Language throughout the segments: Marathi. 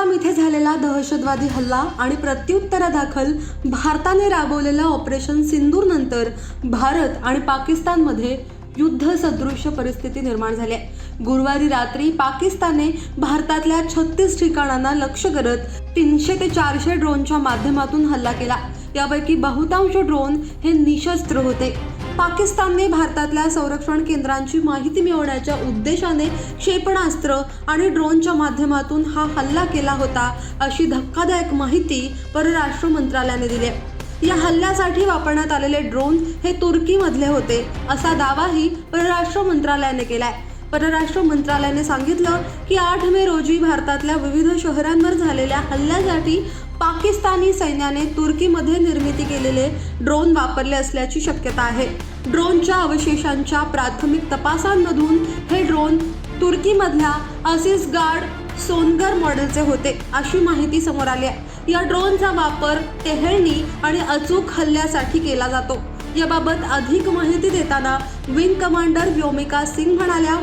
पहलगाम इथे झालेला दहशतवादी हल्ला आणि प्रत्युत्तरादाखल भारताने राबवलेल्या ऑपरेशन सिंदूर नंतर भारत आणि पाकिस्तानमध्ये युद्ध सदृश्य परिस्थिती निर्माण झाली आहे. गुरुवारी रात्री पाकिस्तानने भारतातल्या छत्तीस ठिकाणांना लक्ष करत तीनशे ते चारशे ड्रोनच्या माध्यमातून हल्ला केला. यापैकी बहुतांश ड्रोन हे निशस्त्र होते. पाकिस्तानने भारतातल्या संरक्षण केंद्रांची माहिती मिळवण्याच्या उद्देशाने क्षेपणास्त्र आणि ड्रोनच्या माध्यमातून हा हल्ला केला होता अशी धक्कादायक माहिती परराष्ट्र मंत्रालयाने दिली आहे. या हल्ल्यासाठी वापरण्यात आलेले ड्रोन हे तुर्कीमधले होते असा दावाही परराष्ट्र मंत्रालयाने केलाय. परराष्ट्र मंत्रालयाने सांगितलं की आठ मे रोजी भारतातल्या विविध शहरांवर झालेल्या हल्ल्यासाठी पाकिस्तानी सैन्याने तुर्कीमध्ये निर्मिती केलेले ड्रोन वापरले असल्याची शक्यता आहे. ड्रोनच्या अवशेषांच्या प्राथमिक तपासांमधून हे ड्रोन तुर्कीमधल्या असिस गार्ड सोनगर मॉडेलचे होते अशी माहिती समोर आली आहे. या ड्रोनचा वापर टेहळणी आणि अचूक हल्ल्यासाठी केला जातो. याबाबत अधिक माहिती देताना विंग कमांडर व्योमिका सिंग म्हणाल्या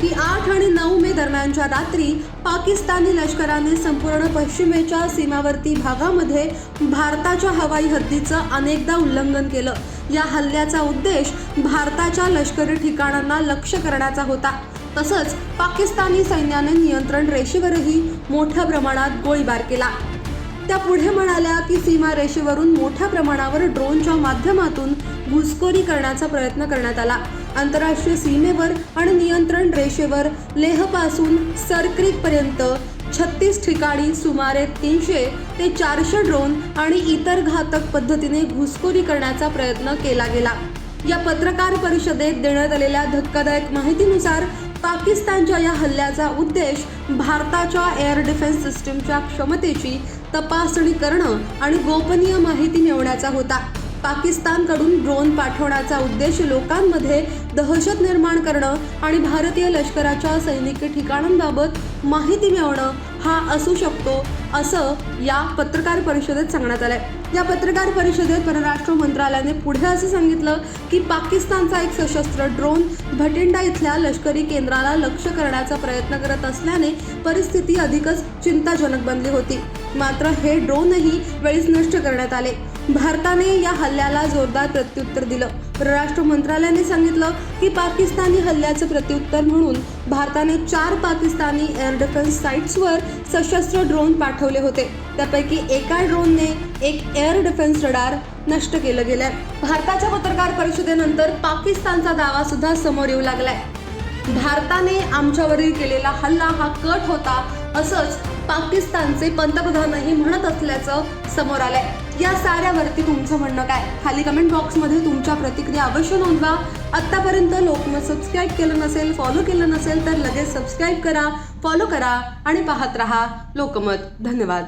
की आठ आणि नऊ मे दरम्यानच्या रात्री पाकिस्तानी लष्कराने संपूर्ण पश्चिमेच्या सीमावर्ती भागामध्ये भारताच्या हवाई हद्दीचं अनेकदा उल्लंघन केलं. या हल्ल्याचा उद्देश भारताच्या लष्करी ठिकाणांना लक्ष करण्याचा होता. तसंच पाकिस्तानी सैन्याने नियंत्रण रेषेवरही मोठ्या प्रमाणात गोळीबार केला. त्या पुढे म्हणाल्या की सीमा रेषेवरून मोठ्या प्रमाणावर ड्रोनच्या माध्यमातून घुसखोरी करण्याचा प्रयत्न करण्यात आला. आंतरराष्ट्रीय सीमेवर आणि नियंत्रण रेषेवर लेहपासून सरक्रिकपर्यंत छत्तीस ठिकाणी सुमारे तीनशे ते चारशे ड्रोन आणि इतर घातक पद्धतीने घुसखोरी करण्याचा प्रयत्न केला गेला. या पत्रकार परिषदेत देण्यात आलेल्या धक्कादायक माहितीनुसार पाकिस्तानच्या या हल्ल्याचा उद्देश भारताच्या एअर डिफेन्स सिस्टीमच्या क्षमतेची तपासणी करणं आणि गोपनीय माहिती मिळवण्याचा होता. पाकिस्तानकडून ड्रोन पाठवण्याचा उद्देश लोकांमध्ये दहशत निर्माण करणं आणि भारतीय लष्कराच्या सैनिकी ठिकाणांबाबत माहिती मिळवणं हा असू शकतो असं या पत्रकार परिषदेत सांगण्यात आलंय. या पत्रकार परिषदेत परराष्ट्र मंत्रालयाने पुढे असं सांगितलं की पाकिस्तानचा एक सशस्त्र ड्रोन भटिंडा इथल्या लष्करी केंद्राला लक्ष करण्याचा प्रयत्न करत असल्याने परिस्थिती अधिकच चिंताजनक बनली होती. मात्र हे ड्रोनही वेळीच नष्ट करण्यात आले. भारताने या हल्ल्याला जोरदार प्रत्युत्तर दिलं. परराष्ट्र मंत्रालयाने सांगितलं की पाकिस्तानी हल्ल्याचं प्रत्युत्तर म्हणून भारताने चार पाकिस्तानी एअर डिफेन्स साईट्सवर सशस्त्र ड्रोन पाठवले होते. त्यापैकी एका ड्रोनने एक एअर डिफेन्स रडार नष्ट केलं गेलंय. भारताच्या पत्रकार परिषदेनंतर पाकिस्तानचा दावा सुद्धा समोर येऊ लागलाय. भारताने आमच्यावरील केलेला हल्ला हा कट होता असंच पाकिस्तानचे पंतप्रधानही म्हणत असल्याचं समोर आलंय. या साऱ्यावरती तुमचं म्हणणं काय? खाली कमेंट बॉक्समध्ये तुमच्या प्रतिक्रिया अवश्य नोंदवा. आत्तापर्यंत लोकमत सबस्क्राईब केलं नसेल फॉलो केलं नसेल तर लगेच सबस्क्राईब करा फॉलो करा आणि पाहत रहा लोकमत. धन्यवाद.